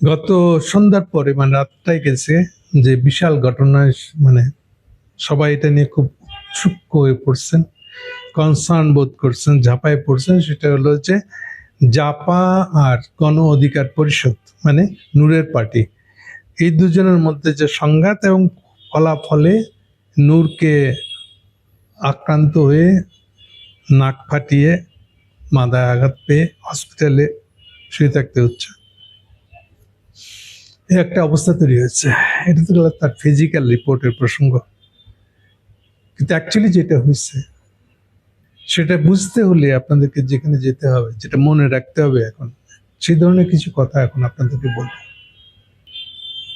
গত সন্ধ্যার পরে মানে রাতটাই গেছে, যে বিশাল ঘটনা মানে সবাই এটা নিয়ে খুব সূক্ষ্ম হয়ে পড়ছেন কনসার্ন বোধ করছেন, ঝাঁপায় পড়ছেন। সেটা হলো যে জাপা আর গণ অধিকার পরিষদ মানে নূরের পার্টি, এই দুজনের মধ্যে যে সংঘাত এবং ফলাফলে নূরকে আক্রান্ত হয়ে নাক ফাটিয়ে মাথায় আঘাত পেয়ে হসপিটালে শুয়ে থাকতে হচ্ছে। একটা অবস্থা তৈরি হয়েছে। এটা তো গেল তার ফিজিক্যাল রিপোর্টের প্রসঙ্গ। কিন্তু অ্যাকচুয়ালি যেটা হয়েছে, সেটা বুঝতে হলে আপনাদেরকে যেখানে যেতে হবে, যেটা মনে রাখতে হবে এখন সেই ধরনের কিছু কথা এখন আপনাদেরকে বলব।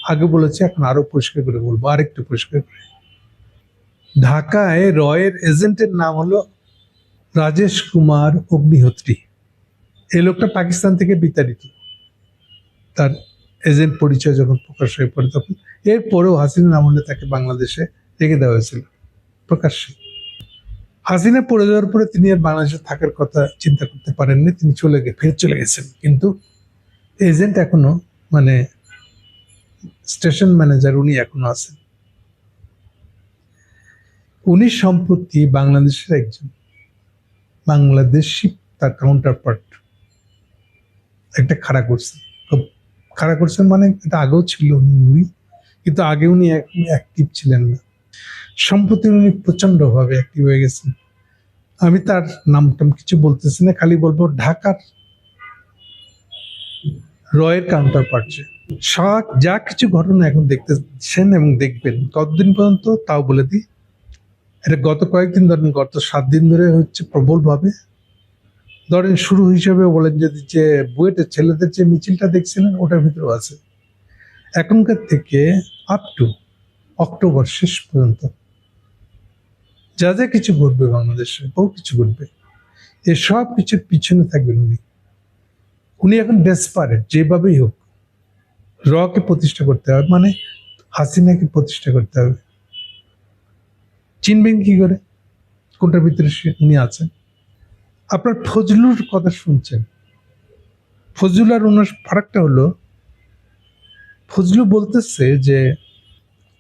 আগে বলেছি, এখন আরও পরিষ্কার করে বলব, আরেকটু পরিষ্কার করে। ঢাকায় রয়ের এজেন্টের নাম হলো রাজেশ কুমার অগ্নিহোত্রী। এই লোকটা পাকিস্তান থেকে বিতাড়িত। তার এজেন্ট পরিচয় যখন প্রকাশ হয়ে পড়ে তখন এরপরেও হাসিনা আমলে তাকে বাংলাদেশে রেখে দেওয়া হয়েছিল, প্রকাশ্যে। হাসিনা পড়ে যাওয়ার পরে তিনি আর বাংলাদেশে থাকার কথা চিন্তা করতে পারেননি, তিনি চলে গে ফের চলে গেছেন। কিন্তু এজেন্ট এখনও মানে স্টেশন ম্যানেজার উনি এখনও আছেন। উনি সম্প্রতি বাংলাদেশের একজন বাংলাদেশি তার কাউন্টার পার্ট একটা খাড়া করছেন। খাড়া করছেন মানে এটা আগেও ছিল উনি, কিন্তু আগে উনি অ্যাক্টিভ ছিলেন না। সম্প্রতি উনি প্রচন্ডভাবে অ্যাক্টিভ হয়ে গেছেন। আমি তার নাম টাম কিছু বলতেছি না, খালি বলব ঢাকার রয়ের কাউন্টার পার্ট যা কিছু ঘটনা এখন দেখতেছেন এবং দেখবেন ততদিন পর্যন্ত তাও বলে দিই। এটা গত কয়েকদিন ধরেন গত সাত দিন ধরে হচ্ছে প্রবলভাবে ধরেন শুরু হিসেবে বলেন যদি যে বুয়েটের ছেলেদের যে মিছিলটা দেখছিলেন, ওটার ভিতরেও আছে। এখনকার থেকে আপ টু অক্টোবর শেষ পর্যন্ত যা যা কিছু ঘটবে বাংলাদেশে, বহু কিছু ঘটবে। এ সব কিছুর পিছনে থাকবেন উনি। উনি এখন ডেসপারেট যেভাবেই হোক। রকে প্রতিষ্ঠা করতে হবে মানে হাসিনাকে প্রতিষ্ঠা করতে হবে। চিনবেন কি করে? কোনটার ভিতরে উনি আছেন? আপনার ফজলুর কথা শুনছেন। ফজলুল আর ওনার ফারাকটা হলো, ফজলু বলতেছে যে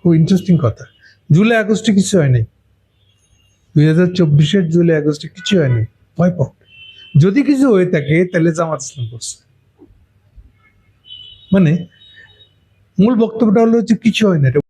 খুব ইন্টারেস্টিং কথা। জুলাই, আগস্টে কিছু হয়নি। দুই হাজার চব্বিশের জুলাই, আগস্টে কিছু হয়নি। ভয় পাও। যদি কিছু হয়ে থাকে, তাহলে জামাত ইসলাম করছে। মানে মূল বক্তব্যটা হলো যে কিছু হয় না